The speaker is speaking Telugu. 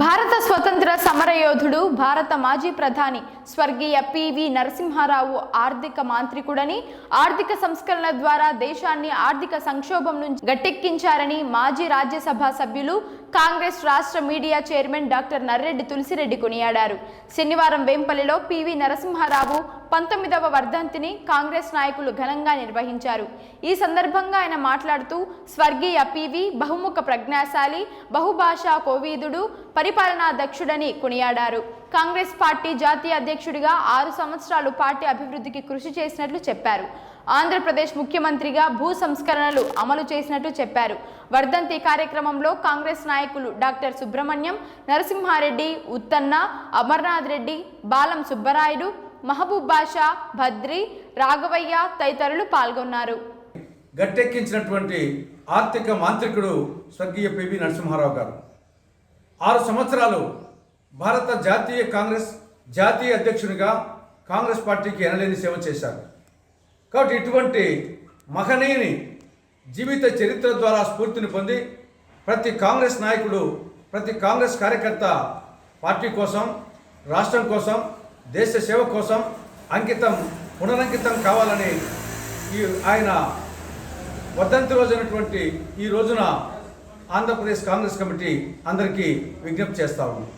భారత స్వతంత్ర సమరయోధుడు భారత మాజీ ప్రధాని స్వర్గీయ పివి నరసింహారావు ఆర్థిక మాంత్రికుడని ఆర్థిక సంస్కరణ ద్వారా దేశాన్ని ఆర్థిక సంక్షోభం నుంచి గట్టెక్కించారని మాజీ రాజ్యసభ సభ్యులు కాంగ్రెస్ రాష్ట్ర media chairman doctor Narreddy Tulasi Reddy కొనియాడారు. శనివారం వేంపల్లిలో పివి నరసింహారావు పంతొమ్మిదవ వర్ధంతిని కాంగ్రెస్ నాయకులు ఘనంగా నిర్వహించారు. ఈ సందర్భంగా ఆయన మాట్లాడుతూ స్వర్గీయ పివి బహుముఖ ప్రజ్ఞాశాలి బహుభాషా కోవీదుడు పరిపాలనా దక్షుడని కొనియాడారు. కాంగ్రెస్ పార్టీ జాతీయ అధ్యక్షుడిగా ఆరు సంవత్సరాలు పార్టీ అభివృద్ధికి కృషి చేసినట్లు చెప్పారు. ఆంధ్రప్రదేశ్ ముఖ్యమంత్రిగా భూ సంస్కరణలు అమలు చేసినట్లు చెప్పారు. వర్ధంతి కార్యక్రమంలో కాంగ్రెస్ నాయకులు డాక్టర్ సుబ్రహ్మణ్యం నరసింహారెడ్డి ఉత్తన్న అమర్నాథ్ రెడ్డి బాలం సుబ్బరాయుడు మహబూబ్ బాషా భద్రి రాఘవయ్య తదితరులు పాల్గొన్నారు. గట్టెక్కించినటువంటి ఆర్థిక మాంత్రికుడు స్వర్గీయ పివి నరసింహారావు గారు. ఆరు సంవత్సరాలు భారత జాతీయ కాంగ్రెస్ జాతీయ అధ్యక్షునిగా కాంగ్రెస్ పార్టీకి ఎనలేని సేవ చేశారు. కాబట్టి ఇటువంటి మహనీయుని జీవిత చరిత్ర ద్వారా స్ఫూర్తిని పొంది ప్రతి కాంగ్రెస్ నాయకుడు ప్రతి కాంగ్రెస్ కార్యకర్త పార్టీ కోసం రాష్ట్రం కోసం దేశ సేవ కోసం అంకితం పునరంకితం కావాలని ఈ ఆయన వర్ధంతి రోజైనటువంటి ఈ రోజున ఆంధ్రప్రదేశ్ కాంగ్రెస్ కమిటీ అందరికీ విజ్ఞప్తి చేస్తా ఉన్నాం.